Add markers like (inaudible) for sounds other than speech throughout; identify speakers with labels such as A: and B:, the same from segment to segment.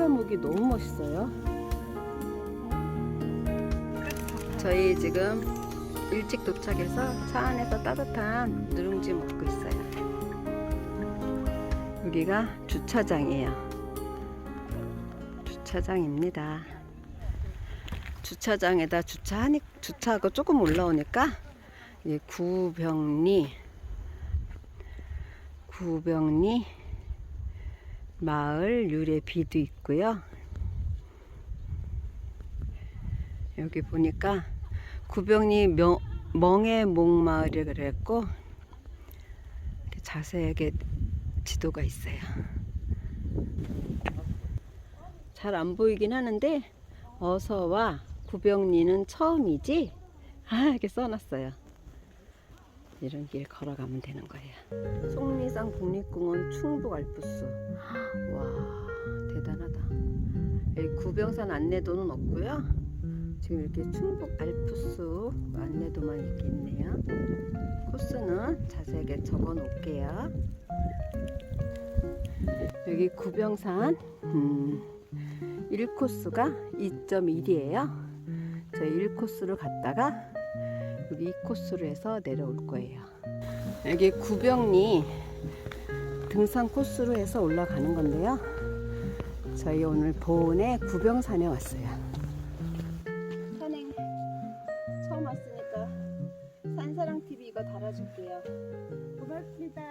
A: 와, 이 고사목이 너무 멋있어요. 저희 지금 일찍 도착해서 차 안에서 따뜻한 누룽지 먹고 있어요. 여기가 주차장이에요. 주차장입니다. 주차장에다 주차하니 주차하고 조금 올라오니까 이 구병리 구병리 마을 유래 비도 있고요. 여기 보니까 구병리 명, 멍의 목마을이 그랬고 자세하게 지도가 있어요. 잘 안 보이긴 하는데 어서와 구병리는 처음이지? 아 이렇게 써놨어요. 이런 길 걸어가면 되는 거예요. 속리산 국립공원 충북 알프스. 와 대단하다. 구병산 안내도는 없고요. 지금 이렇게 충북 알프스 안내도만 이렇게 있네요. 코스는 자세하게 적어 놓을게요. 여기 구병산 음, 1코스가 2.1이에요. 저희 1코스로 갔다가 여기 2코스로 해서 내려올 거예요. 여기 구병리 등산 코스로 해서 올라가는 건데요. 저희 오늘 보은의 구병산에 왔어요. 산행 처음 왔으니까 산사랑 TV 이거 달아줄게요.
B: 고맙습니다.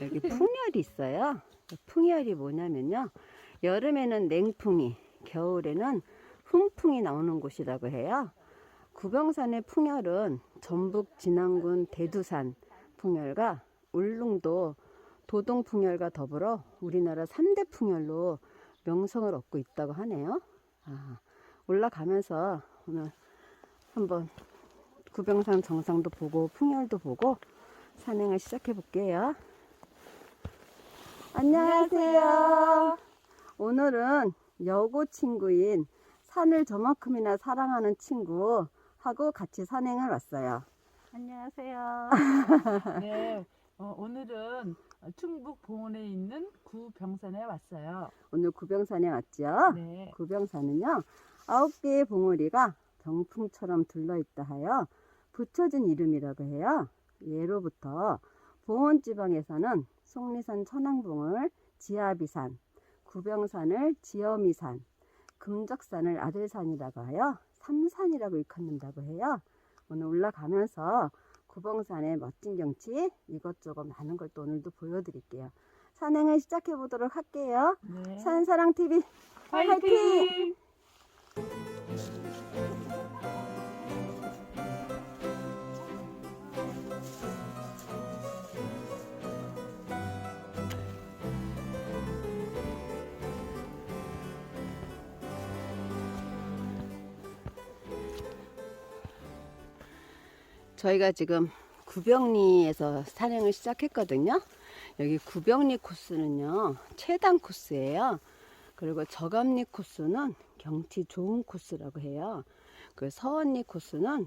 A: 여기 풍열이 있어요. 풍열이 뭐냐면요. 여름에는 냉풍이, 겨울에는 훈풍이 나오는 곳이라고 해요. 구병산의 풍열은 전북 진안군 대두산 풍열과 울릉도 도동 풍열과 더불어 우리나라 3대 풍열로 명성을 얻고 있다고 하네요. 아, 올라가면서 오늘 한번 구병산 정상도 보고 풍열도 보고 산행을 시작해 볼게요. 안녕하세요. 오늘은 여고 친구인 산을 저만큼이나 사랑하는 친구 하고 같이 산행을 왔어요.
B: 안녕하세요. (laughs) 네, 어, 오늘은 충북 봉원에 있는 구병산에 왔어요.
A: 오늘 구병산에 왔죠?
B: 네,
A: 구병산은요, 아홉 개의 봉우리가 병풍처럼 둘러있다 하여 붙여진 이름이라고 해요. 예로부터 봉원 지방에서는 속리산 천왕봉을 지아비산, 구병산을 지어미산, 금적산을 아들산이라고 하여 삼산이라고 일컫는다고 해요. 오늘 올라가면서 구봉산의 멋진 경치 이것저것 많은 걸 또 오늘도 보여드릴게요. 산행을 시작해 보도록 할게요.
B: 네.
A: 산사랑 TV 화이팅!
B: 화이팅!
A: 저희가 지금 구병리에서 산행을 시작했거든요. 여기 구병리 코스는요, 최단 코스예요. 그리고 저감리 코스는 경치 좋은 코스라고 해요. 그 서원리 코스는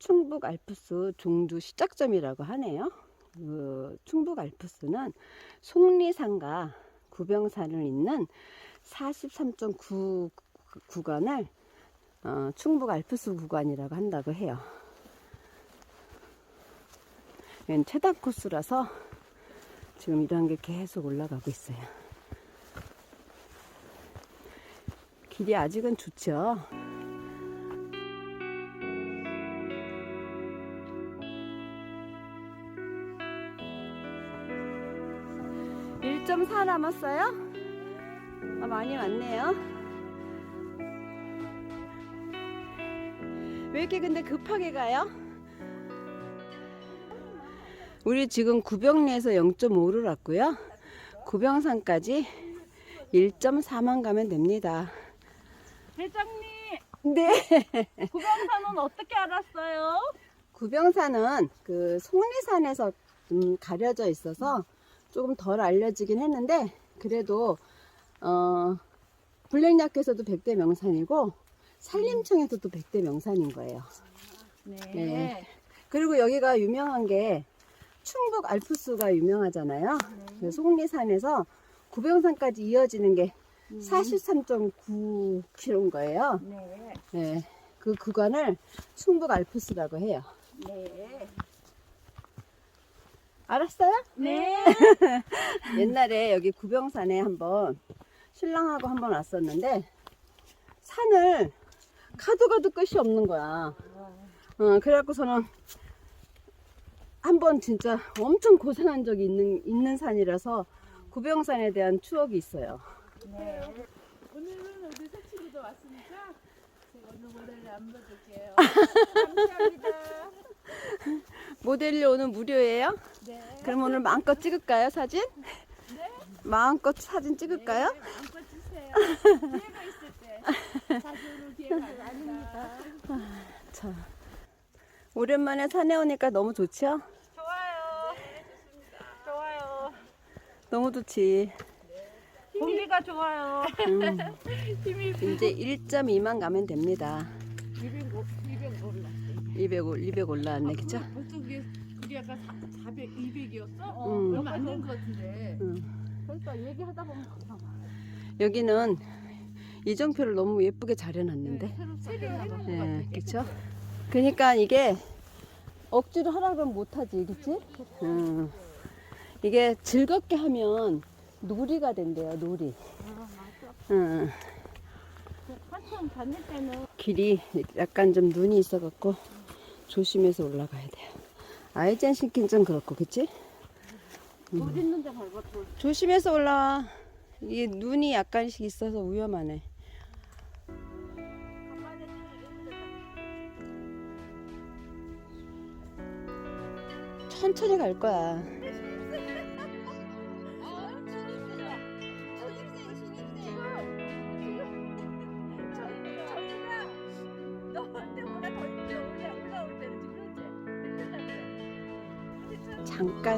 A: 충북 알프스 종주 시작점이라고 하네요. 그 충북 알프스는 속리산과 구병산을 잇는 43.9 구간을 어, 충북 알프스 구간이라고 한다고 해요. 얘는 최단 코스라서 지금 이런 게 계속 올라가고 있어요. 길이 아직은 좋죠. (1.4) 남았어요? 아, 많이 왔네요. 왜 이렇게 근데 급하게 가요? 우리 지금 구병리에서 0.5를 왔고요. 구병산까지 1.4만 가면 됩니다.
B: 회장님,
A: 네. (laughs)
B: 구병산은 어떻게 알았어요?
A: 구병산은 그 속리산에서 좀 가려져 있어서 조금 덜 알려지긴 했는데 그래도 어 불량약에서도 100대 명산이고 산림청에서도 100대 명산인 거예요.
B: 네.
A: 네. 그리고 여기가 유명한 게 충북 알프스가 유명하잖아요. 그 속리산에서 구병산까지 이어지는 게 43.9km인 거예요.
B: 네.
A: 네, 그 구간을 충북 알프스라고 해요.
B: 네.
A: 알았어요?
B: 네. (laughs)
A: 옛날에 여기 구병산에 한번 신랑하고 한번 왔었는데 산을 가도 가도 끝이 없는 거야. 어, 그래갖고서는 한 번 진짜 엄청 고생한 적이 있는, 있는 산이라서 구병산에 대한 추억이 있어요.
B: 네. 오늘은 우리 새치기도 왔으니까 제가 오늘 모델을 안 보여줄게요. (laughs) 감사합니다.
A: 모델이 오늘 무료예요?
B: 네.
A: 그럼 오늘 마음껏 찍을까요, 사진?
B: 네.
A: 마음껏 사진 찍을까요?
B: 안고 주세요. 기회가 있을 때. 자주 오는 기회가 아닙니다.
A: 자, 오랜만에 산에 오니까 너무 좋죠?
B: 좋아요. 네, 좋습니다. 좋아요.
A: 너무 좋지.
B: 공기가 좋아요.
A: 음, 이제 1.2만 가면 됩니다.
B: 200, 200 올라.
A: 200, 올- 200 올라왔네, 그쵸?
B: 벌써 그게 그게 아까 400, 200이었어?
A: 음.
B: 얼마 안 된 것 같은데.
A: 음.
B: 그러니까 얘기하다 보면 금방
A: 여기는 이정표를 너무 예쁘게 잘 해놨는데.
B: 새로 해놓은 것
A: 예,
B: 같아.
A: 그쵸? 그러니까 이게 억지로 하라 그러면 못하지, 그치? 음. 이게 즐겁게 하면 놀이가 된대요, 놀이.
B: 아, 맞아.
A: 음.
B: 한참 다닐 때는
A: 길이 약간 좀 눈이 있어갖고 조심해서 올라가야 돼요. 아이젠 신긴 좀 그렇고, 그치?
B: 돌 있는데 밟아 돌.
A: 조심해서 올라와. 이게 눈이 약간씩 있어서 위험하네. 천천히 갈 거야.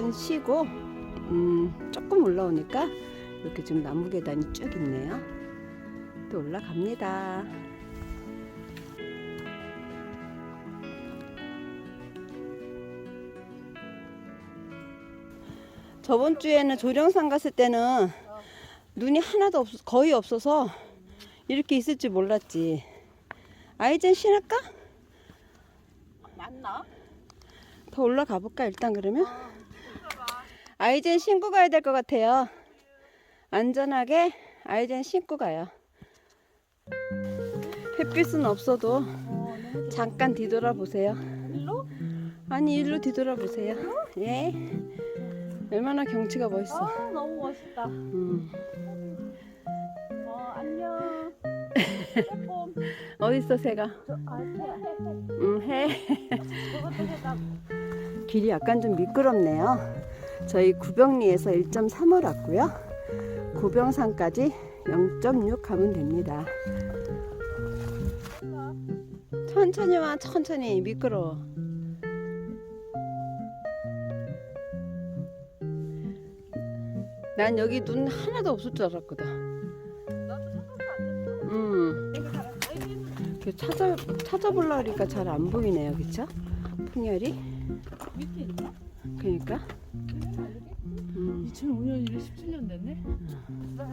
A: 잠깐 쉬고, 음, 조금 올라오니까 이렇게 좀 나무 계단이 쭉 있네요. 또 올라갑니다. 저번 주에는 조령산 갔을 때는 눈이 하나도 없, 거의 없어서 이렇게 있을 줄 몰랐지. 아이젠 신을까?
B: 맞나?
A: 더 올라가 볼까 일단 그러면? 아이젠 신고 가야 될 것 같아요. 안전하게 아이젠 신고 가요. 햇빛은 없어도 잠깐 뒤돌아 보세요.
B: 일로?
A: 아니 일로 뒤돌아 보세요. 예. 얼마나 경치가 멋있어.
B: 아 너무 멋있다.
A: 음.
B: 어 안녕. 조금
A: 어디 있어 새가?
B: 저아 해.
A: 음 해.
B: 저것도 해가.
A: 길이 약간 좀 미끄럽네요. 저희 구병리에서 1.3을 왔고요. 구병산까지 0.6 가면 됩니다. 천천히 와, 천천히 미끄러워. 난 여기 눈 하나도 없을 줄 알았거든. 음, 찾아 찾아보려 하니까 잘 안 보이네요, 그쵸? 풍열이.
B: 밑에 있나?
A: 그러니까. 음.
B: 2005년 이래 17년 됐네.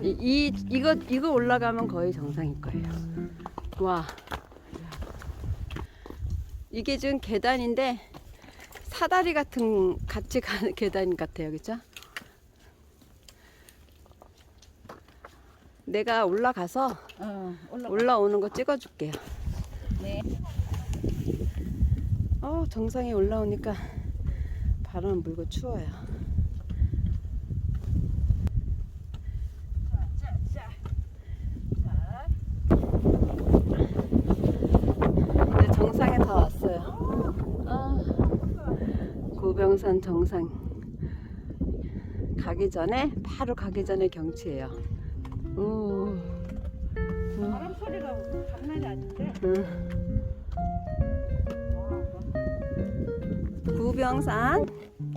A: 이, 이 이거 이거 올라가면 거의 정상일 거예요. 와. 이게 지금 계단인데 사다리 같은 같이 가는 (laughs) 계단 같아요, 그죠? 내가 올라가서
B: 어 올라.
A: 올라오는 거 찍어줄게요.
B: 네.
A: 어 정상에 올라오니까 바람 불고 추워요. 이제 정상에 다 왔어요. 아, 고병산 정상 가기 전에 바로 가기 전에 경치예요. 오,
B: 바람 소리가 장난이 아닌데.
A: 음. 우병산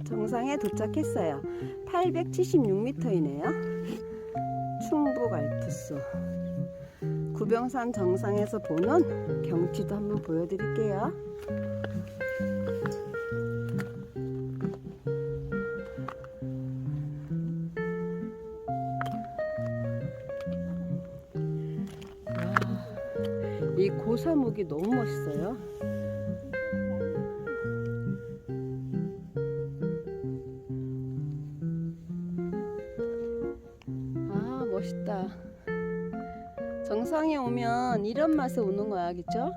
A: 정상에 도착했어요. 876m이네요. 충북 알프스. 구병산 정상에서 보는 경치도 한번 보여드릴게요. 이 고사목이 너무 멋있어요. 오면 이런 맛에 오는 거야, 그쵸?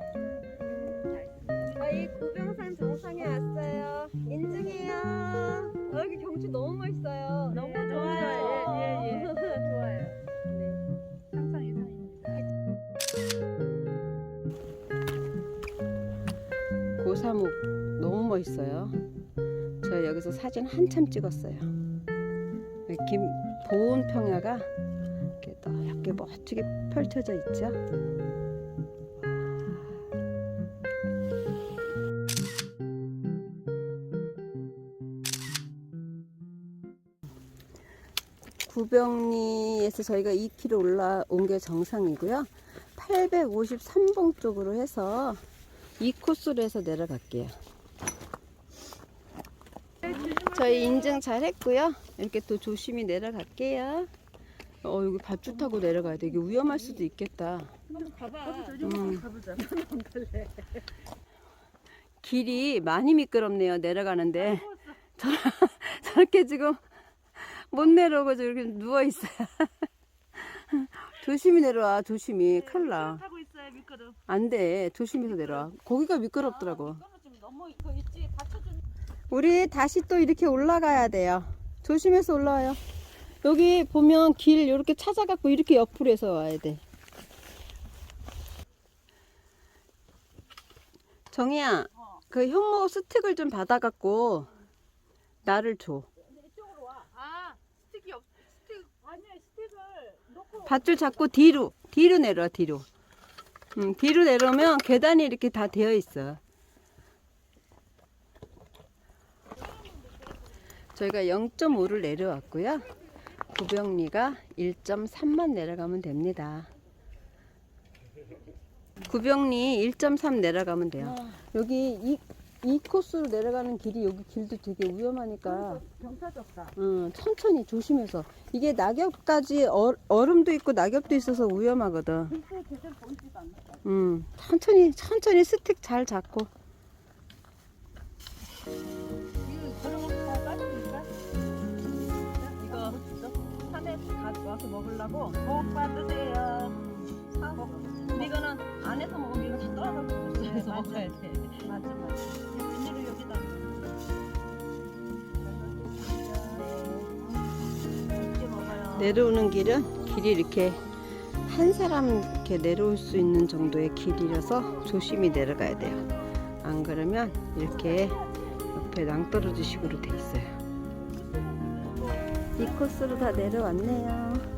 A: 저희 구병산 정상에 왔어요. 인증해요. 어, 여기 경치 너무 멋있어요.
B: 너무 좋아요. 예, 예, 예. (laughs) 좋아요. 네. 항상 이상입니다.
A: 고사목 너무 멋있어요. 저 여기서 사진 한참 찍었어요. 김 보온 평야가 이렇게 넓게 멋지게 펼쳐져 있죠. 구병리에서 저희가 2km 올라온 게 정상이고요. 853봉 쪽으로 해서 이 코스로 해서 내려갈게요. 저희 인증 잘 했고요. 이렇게 또 조심히 내려갈게요. 어, 여기 밧줄 타고 내려가야 돼. 이게 위험할 수도 있겠다.
B: 가봐.
A: 음.
B: 가보자. (laughs)
A: 길이 많이 미끄럽네요. 내려가는데. 저, (laughs) 저렇게 지금 못 내려오고 저렇게 누워 있어요. (laughs) 조심히 내려와, 조심히. 큰일 나.
B: 타고 있어요 미끄러.
A: 안 돼. 조심해서 내려와. 거기가 미끄럽더라고.
B: 좀 너무 이거 있지 받쳐준.
A: 우리 다시 또 이렇게 올라가야 돼요. 조심해서 올라와요. 여기 보면 길 이렇게 찾아갖고 이렇게 옆으로 해서 와야 돼. 정희야, 그 현모 스틱을 좀 받아갖고 나를 줘.
B: 이쪽으로 와. 아 스틱이 없. 스틱 아니야 스틱을 놓고.
A: 밧줄 잡고 뒤로, 뒤로 내려와, 뒤로. 음, 뒤로 내려오면 계단이 이렇게 다 되어 있어. 저희가 0.5를 내려왔고요. 구병리가 1.3만 내려가면 됩니다. 구병리 1.3 내려가면 돼요. 여기 이, 이 코스로 내려가는 길이 여기 길도 되게 위험하니까
B: 병 터졌다.
A: 응, 천천히 조심해서 이게 낙엽까지 어, 얼음도 있고 낙엽도 있어서 위험하거든.
B: 글쎄 제대로 보이지도 않나.
A: 음, 천천히 천천히 스틱 잘 잡고
B: 먹으려고 복 받으세요.
A: 근데 이거는 안에서 먹으면 이거 다 떨어져서
B: 그래서 (laughs) 먹어야 돼. 맞아 맞아. 비닐을 여기다. 이렇게 먹어요.
A: 내려오는 길은 길이 이렇게 한 사람 이렇게 내려올 수 있는 정도의 길이라서 조심히 내려가야 돼요. 안 그러면 이렇게 옆에 낭떠러지 식으로 돼 있어요. 이 코스로 다 내려왔네요.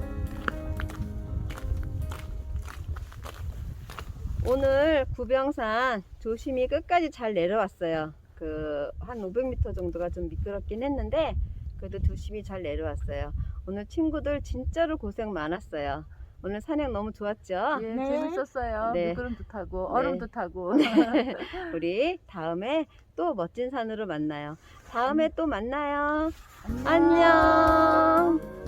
A: 오늘 구병산 조심히 끝까지 잘 내려왔어요. 그 한 500m 정도가 좀 미끄럽긴 했는데 그래도 조심히 잘 내려왔어요. 오늘 친구들 진짜로 고생 많았어요. 오늘 산행 너무 좋았죠?
B: 예, 재밌었어요.
A: 네.
B: 미끄럼도 타고
A: 네.
B: 얼음도 타고. (laughs) (laughs)
A: 우리 다음에 또 멋진 산으로 만나요. 다음에 또 만나요. 안녕.